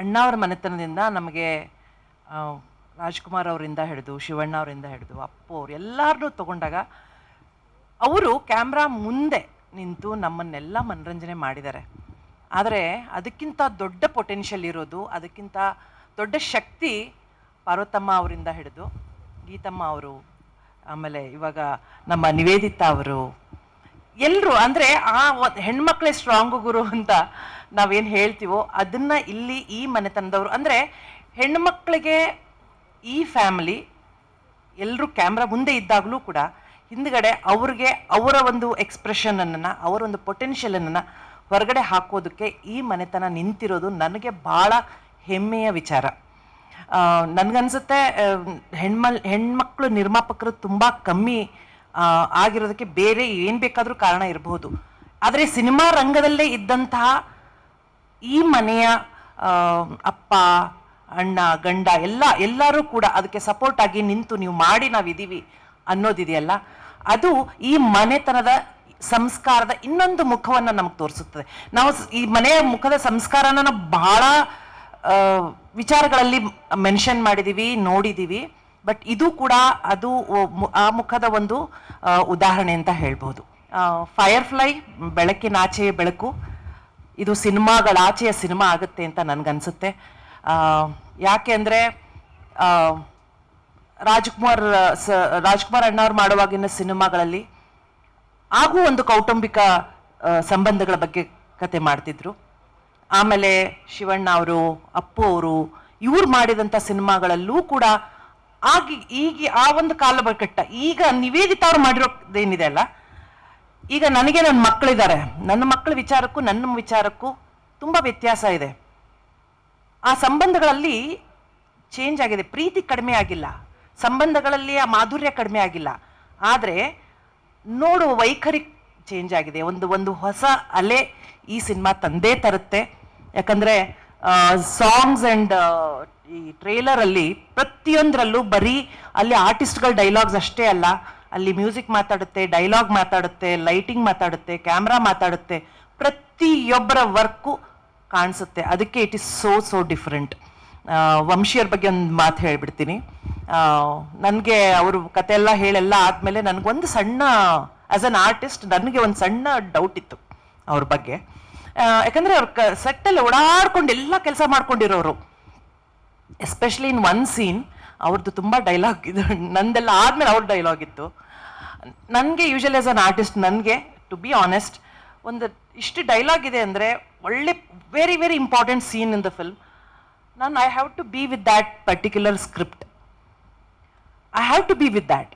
ಅಣ್ಣಾವ್ರ ಮನೆತನದಿಂದ ನಮಗೆ ರಾಜ್ಕುಮಾರ್ ಅವರಿಂದ ಹಿಡಿದು, ಶಿವಣ್ಣ ಅವರಿಂದ ಹಿಡಿದು, ಅಪ್ಪು ಅವ್ರು ಎಲ್ಲರನ್ನೂ ತಗೊಂಡಾಗ ಅವರು ಕ್ಯಾಮ್ರಾ ಮುಂದೆ ನಿಂತು ನಮ್ಮನ್ನೆಲ್ಲ ಮನರಂಜನೆ ಮಾಡಿದ್ದಾರೆ. ಆದರೆ ಅದಕ್ಕಿಂತ ದೊಡ್ಡ ಪೊಟೆನ್ಷಿಯಲ್ ಇರೋದು, ಅದಕ್ಕಿಂತ ದೊಡ್ಡ ಶಕ್ತಿ ಪಾರ್ವತಮ್ಮ ಅವರಿಂದ ಹಿಡಿದು, ಗೀತಮ್ಮ ಅವರು, ಆಮೇಲೆ ಇವಾಗ ನಮ್ಮ ನಿವೇದಿತಾ ಅವರು ಎಲ್ಲರೂ ಅಂದರೆ ಆ ಹೆಣ್ಮಕ್ಳೇ ಸ್ಟ್ರಾಂಗ್ ಗುರು ಅಂತ ನಾವೇನು ಹೇಳ್ತೀವೋ ಅದನ್ನು ಇಲ್ಲಿ ಈ ಮನೆತನದವರು, ಅಂದರೆ ಹೆಣ್ಮಕ್ಳಿಗೆ ಈ ಫ್ಯಾಮಿಲಿ ಎಲ್ಲರೂ ಕ್ಯಾಮ್ರಾ ಮುಂದೆ ಇದ್ದಾಗಲೂ ಕೂಡ ಹಿಂದ್ಗಡೆ ಅವ್ರಿಗೆ ಅವರ ಒಂದು ಎಕ್ಸ್ಪ್ರೆಷನನ್ನು ಅವರ ಒಂದು ಪೊಟೆನ್ಷಿಯಲನ್ನು ಹೊರಗಡೆ ಹಾಕೋದಕ್ಕೆ ಈ ಮನೆತನ ನಿಂತಿರೋದು ನನಗೆ ಭಾಳ ಹೆಮ್ಮೆಯ ವಿಚಾರ. ನನಗನ್ಸುತ್ತೆ ಹೆಣ್ಮಲ್, ಹೆಣ್ಮಕ್ಳು ನಿರ್ಮಾಪಕರು ತುಂಬ ಕಮ್ಮಿ ಆಗಿರೋದಕ್ಕೆ ಬೇರೆ ಏನು ಬೇಕಾದರೂ ಕಾರಣ ಇರಬಹುದು ಆದರೆ ಸಿನಿಮಾ ರಂಗದಲ್ಲೇ ಇದ್ದಂತಹ ಈ ಮನೆಯ ಅಪ್ಪ, ಅಣ್ಣ, ಗಂಡ ಎಲ್ಲ, ಎಲ್ಲರೂ ಕೂಡ ಅದಕ್ಕೆ ಸಪೋರ್ಟ್ ಆಗಿ ನಿಂತು ನೀವು ಮಾಡಿ ನಾವಿದ್ದೀವಿ ಅನ್ನೋದಿದೆಯಲ್ಲ, ಅದು ಈ ಮನೆತನದ ಸಂಸ್ಕಾರದ ಇನ್ನೊಂದು ಮುಖವನ್ನು ನಮಗೆ ತೋರಿಸುತ್ತದೆ. ನಾವು ಈ ಮನೆಯ ಮುಖದ ಸಂಸ್ಕಾರನ ನಾವು ಬಹಳ ವಿಚಾರಗಳಲ್ಲಿ ಮೆನ್ಷನ್ ಮಾಡಿದ್ದೀವಿ ನೋಡಿದ್ದೀವಿ ಬಟ್ ಇದು ಕೂಡ ಅದು ಆ ಮುಖದ ಒಂದು ಉದಾಹರಣೆ ಅಂತ ಹೇಳ್ಬೋದು. ಫೈರ್ಫ್ಲೈ ಬೆಳಕಿನಾಚೆಯ ಬೆಳಕು ಇದು ಸಿನಿಮಾಗಳ ಆಚೆಯ ಸಿನಿಮಾ ಆಗುತ್ತೆ ಅಂತ ನನಗನ್ಸುತ್ತೆ. ಯಾಕೆ ಅಂದರೆ ರಾಜ್ಕುಮಾರ್, ಸ, ರಾಜ್ಕುಮಾರ್ ಅಣ್ಣವ್ರು ಮಾಡುವಾಗಿನ ಸಿನಿಮಾಗಳಲ್ಲಿ ಹಾಗೂ ಒಂದು ಕೌಟುಂಬಿಕ ಸಂಬಂಧಗಳ ಬಗ್ಗೆ ಕತೆ ಮಾಡ್ತಿದ್ರು. ಆಮೇಲೆ ಶಿವಣ್ಣ ಅವರು, ಅಪ್ಪು ಅವರು, ಇವ್ರು ಮಾಡಿದಂಥ ಸಿನಿಮಾಗಳಲ್ಲೂ ಕೂಡ ಆಗಿ, ಈಗ ಆ ಒಂದು ಕಾಲಘಟ್ಟ ಈಗ ನಿವೇದಿತ ಅವ್ರು ಮಾಡಿರೋದೇನಿದೆ ಅಲ್ಲ? ಈಗ ನನಗೆ ನನ್ನ ಮಕ್ಕಳಿದ್ದಾರೆ. ನನ್ನ ಮಕ್ಕಳ ವಿಚಾರಕ್ಕೂ ನನ್ನ ವಿಚಾರಕ್ಕೂ ತುಂಬ ವ್ಯತ್ಯಾಸ ಇದೆ. ಆ ಸಂಬಂಧಗಳಲ್ಲಿ ಚೇಂಜ್ ಆಗಿದೆ. ಪ್ರೀತಿ ಕಡಿಮೆ ಆಗಿಲ್ಲ. ಸಂಬಂಧಗಳಲ್ಲಿ ಆ ಮಾಧುರ್ಯ ಕಡಿಮೆ ಆಗಿಲ್ಲ. ಆದರೆ ನೋಡುವ ವೈಖರಿ ಚೇಂಜ್ ಆಗಿದೆ. ಒಂದು ಒಂದು ಹೊಸ ಅಲೆ ಈ ಸಿನಿಮಾ ತಂದೇ ತರುತ್ತೆ. ಯಾಕಂದರೆ ಸಾಂಗ್ಸ್ ಆ್ಯಂಡ್ ಈ ಟ್ರೇಲರಲ್ಲಿ ಪ್ರತಿಯೊಂದರಲ್ಲೂ ಬರೀ ಅಲ್ಲಿ ಆರ್ಟಿಸ್ಟ್ಗಳ ಡೈಲಾಗ್ಸ್ ಅಷ್ಟೇ ಅಲ್ಲ. ಅಲ್ಲಿ ಮ್ಯೂಸಿಕ್ ಮಾತಾಡುತ್ತೆ ಡೈಲಾಗ್ ಮಾತಾಡುತ್ತೆ ಲೈಟಿಂಗ್ ಮಾತಾಡುತ್ತೆ ಕ್ಯಾಮ್ರಾ ಮಾತಾಡುತ್ತೆ, ಪ್ರತಿಯೊಬ್ಬರ ವರ್ಕು ಕಾಣಿಸುತ್ತೆ. ಅದಕ್ಕೆ it is so so different ವಂಶಿಯರ ಬಗ್ಗೆ ಒಂದು ಮಾತು ಹೇಳಿಬಿಡ್ತೀನಿ. ನನಗೆ ಅವರು ಕತೆ ಎಲ್ಲ ಹೇಳೆಲ್ಲ ಆದಮೇಲೆ ನನಗೊಂದು ಸಣ್ಣ ಆ್ಯಸ್ ಅನ್ ಆರ್ಟಿಸ್ಟ್ ನನಗೆ ಒಂದು ಸಣ್ಣ ಡೌಟ್ ಇತ್ತು ಅವ್ರ ಬಗ್ಗೆ. ಯಾಕಂದರೆ ಅವ್ರ ಕ ಸೆಟ್ಟಲ್ಲಿ ಓಡಾಡ್ಕೊಂಡು ಎಲ್ಲ ಕೆಲಸ ಮಾಡ್ಕೊಂಡಿರೋರು. ಎಸ್ಪೆಷಲಿ ಇನ್ ಒನ್ ಸೀನ್ ಅವ್ರದ್ದು ತುಂಬ ಡೈಲಾಗ್ ಇದು. ನಂದೆಲ್ಲ ಆದಮೇಲೆ ಅವ್ರ ಡೈಲಾಗ್ ಇತ್ತು. ನನಗೆ ಯೂಶಲಿ ಆಸ್ ಅನ್ ಆರ್ಟಿಸ್ಟ್ ನನಗೆ ಟು ಬಿ ಆನೆಸ್ಟ್ ಒಂದು ಇಷ್ಟು ಡೈಲಾಗ್ ಇದೆ ಅಂದರೆ ಒಳ್ಳೆ very very important scene in the film ನಾನು I have to be with that particular script I have to be with that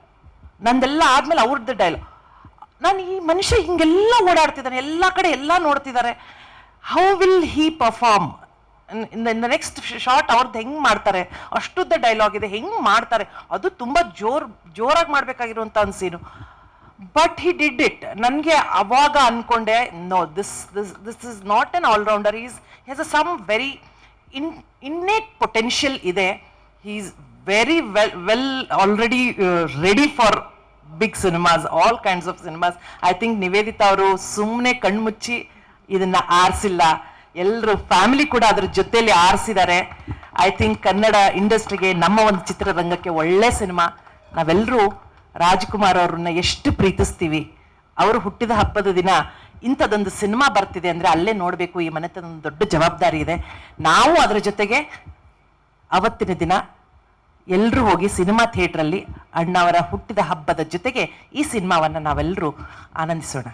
ನಂದೆಲ್ಲ ಆದಮೇಲೆ ಅವ್ರದ್ದು ಡೈಲಾಗ್ ನಾನು ಈ ಮನುಷ್ಯ ಹಿಂಗೆಲ್ಲ ಓಡಾಡ್ತಿದ್ದಾನೆ, ಎಲ್ಲ ಕಡೆ ಎಲ್ಲ ನೋಡ್ತಿದ್ದಾರೆ. How will he perform in the next short ಅವ್ರದ್ದು ಹೆಂಗೆ ಮಾಡ್ತಾರೆ? ಅಷ್ಟುದ್ದ ಡೈಲಾಗ್ ಇದೆ, ಹೆಂಗೆ ಮಾಡ್ತಾರೆ? ಅದು ತುಂಬ ಜೋರ್, ಜೋರಾಗಿ ಮಾಡಬೇಕಾಗಿರುವಂಥ ಒಂದು ಬಟ್ ಹಿ ಡಿಡ್ ಇಟ್ ನನಗೆ ಅವಾಗ ಅನ್ಕೊಂಡೆ no this this this is not an allrounder is has a some very in innate potential ಇದೆ. Is very well well already ready for big cinemas all kinds of cinemas I think Nivedita ಅವರು ಸುಮ್ಮನೆ ಕಣ್ಮುಚ್ಚಿ ಇದನ್ನು ಆರಿಸಿಲ್ಲ. ಎಲ್ಲರೂ family ಕೂಡ ಅದ್ರ ಜೊತೆಯಲ್ಲಿ ಆರಿಸಿದ್ದಾರೆ I think Kannada ಇಂಡಸ್ಟ್ರಿಗೆ ನಮ್ಮ ಒಂದು ಚಿತ್ರರಂಗಕ್ಕೆ ಒಳ್ಳೆ ಸಿನಿಮಾ. ನಾವೆಲ್ಲರೂ ರಾಜ್ಕುಮಾರ್ ಅವ್ರನ್ನ ಎಷ್ಟು ಪ್ರೀತಿಸ್ತೀವಿ. ಅವರು ಹುಟ್ಟಿದ ಹಬ್ಬದ ದಿನ ಇಂಥದ್ದೊಂದು ಸಿನಿಮಾ ಬರ್ತಿದೆ ಅಂದರೆ ಅಲ್ಲೇ ನೋಡಬೇಕು, ಈ ಮನೆತನ ಒಂದು ದೊಡ್ಡ ಜವಾಬ್ದಾರಿ ಇದೆ. ನಾವು ಅದರ ಜೊತೆಗೆ ಅವತ್ತಿನ ದಿನ ಎಲ್ಲರೂ ಹೋಗಿ ಸಿನಿಮಾ ಥಿಯೇಟ್ರಲ್ಲಿ ಅಣ್ಣವರ ಹುಟ್ಟಿದ ಹಬ್ಬದ ಜೊತೆಗೆ ಈ ಸಿನಿಮಾವನ್ನು ನಾವೆಲ್ಲರೂ ಆನಂದಿಸೋಣ.